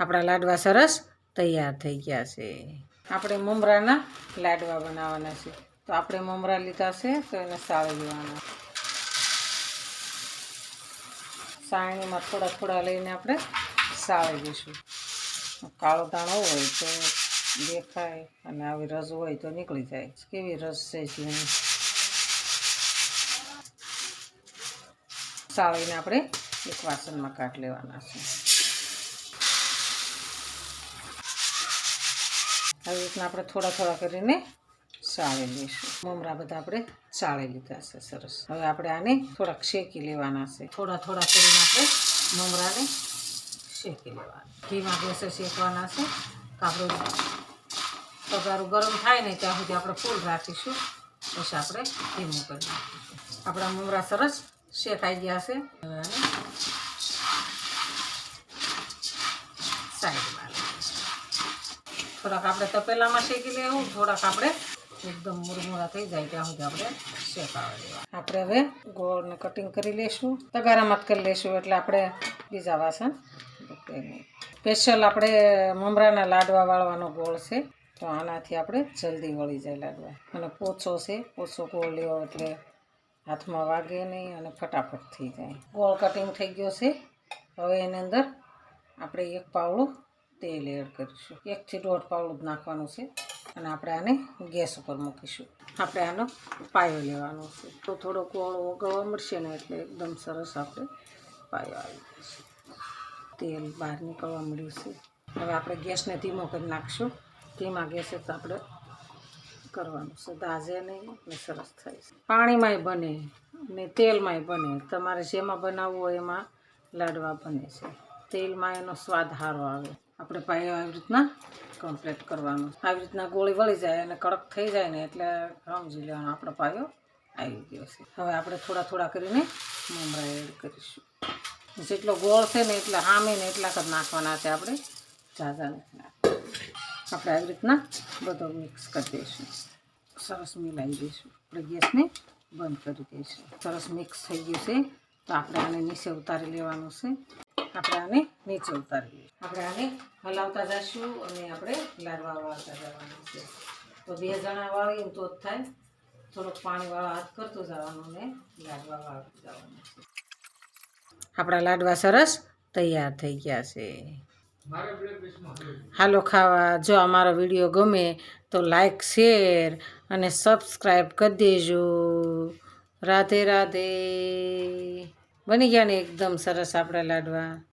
આપણા લાડવા સરસ તૈયાર થઈ ગયા છે. આપણે મમરાના લાડવા બનાવવાના છે. તો આપણે મમરા લીધા છે તો એને સાળી લેવાના. સાણીમાં થોડા થોડા લઈને આપણે સાળી દઈશું. કાળો દાણો હોય તો દેખાય અને આવી રસ હોય તો નીકળી જાય. કેવી રસ છે જેની સાળીને આપણે એક વાસણમાં કાઢ લેવાના છે. આવી રીતના આપણે થોડા થોડા કરીને ચાળી લઈશું. મમરા બધા આપણે ચાળી લીધા છે, સરસ. હવે આપણે આને થોડાક શેકી લેવાના છે. થોડા થોડા કરીને આપણે મમરાને શેકી લેવાના. ઘીમાં ગેસે શેકવાના છે. આપણું પગારું ગરમ થાય ને ત્યાં સુધી આપણે ફૂલ રાખીશું. પછી આપણે ધીમું કરી નાખીશું. આપણા મમરા સરસ શેકાઈ ગયા છે. હવે આને સાઈડમાં થોડાક આપણે તપેલામાં શેકી લેવું, થોડાક આપણે એકદમ મુરમુરા થઈ જાય ત્યાં સુધી આપણે શેકાવા દેવા. આપણે હવે ગોળને કટિંગ કરી લેશું, તગારામાં જ કરી લેશું, એટલે આપણે બીજા વાસણ સ્પેશિયલ આપણે મમરાના લાડવા વાળવાનો ગોળ છે, તો આનાથી આપણે જલ્દી વળી જાય લાડવા. અને પોચો છે, પોચો ગોળ લેવો એટલે હાથમાં વાગે નહીં અને ફટાફટ થઈ જાય. ગોળ કટિંગ થઈ ગયો છે, હવે એની અંદર આપણે એક પાવડું તેલ એડ કરીશું. એકથી દોઢ પાવડું જ નાખવાનું છે. અને આપણે આને ગેસ ઉપર મૂકીશું. આપણે આનો પાયો લેવાનો છે. તો થોડો કોળો ઓગળવા મળશે ને એટલે એકદમ સરસ આપણે પાયો આવી જશે. તેલ બહાર નીકળવા મળ્યું છે. હવે આપણે ગેસને ધીમો કરી નાખશું. ધીમા ગેસે તો આપણે કરવાનું છે. દાઝે નહીં ને સરસ થાય છે. પાણીમાંય બને ને તેલમાંય બને. તમારે જેમાં બનાવવું હોય એમાં લાડવા બને છે. તેલમાં એનો સ્વાદ સારો આવે. આપણે પાયો આવી રીતના કમ્પ્લીટ કરવાનું. આવી રીતના ગોળી વળી જાય અને કડક થઈ જાય ને એટલે સમજી લેવાનો આપણો પાયો આવી ગયો છે. હવે આપણે થોડા થોડા કરીને મમરા એડ કરીશું. જેટલો ગોળ છે ને એટલા હામે ને એટલા જ નાખવાના છે આપણે ઝાઝા આપણે આવી રીતના બધો મિક્સ કરી દઈશું. સરસ મિલાવી દઈશું. આપણે ગેસને બંધ કરી દઈશું. સરસ મિક્સ થઈ ગયું છે. તો આપણે આને નીચે ઉતારી લેવાનું છે. આપણે આને નીચે ઉતારી આપણે આને હલાવતા જઈશું અને આપણે લાડવા વાળતા જવાનું છે. તો બે જણા વાળીએ તો જ થાય. થોડોક પાણીવાળો હાથ કરતું જવાનું ને લાડવા વાળતું જવાનું આપણા લાડવા સરસ તૈયાર થઈ ગયા છે. હાલો ખાવા. જો અમારો વીડિયો ગમે તો લાઈક, શેર અને સબસ્ક્રાઈબ કરી દેજો. રાધે રાધે. બની ગયા ને એકદમ સરસ આપણા લાડવા.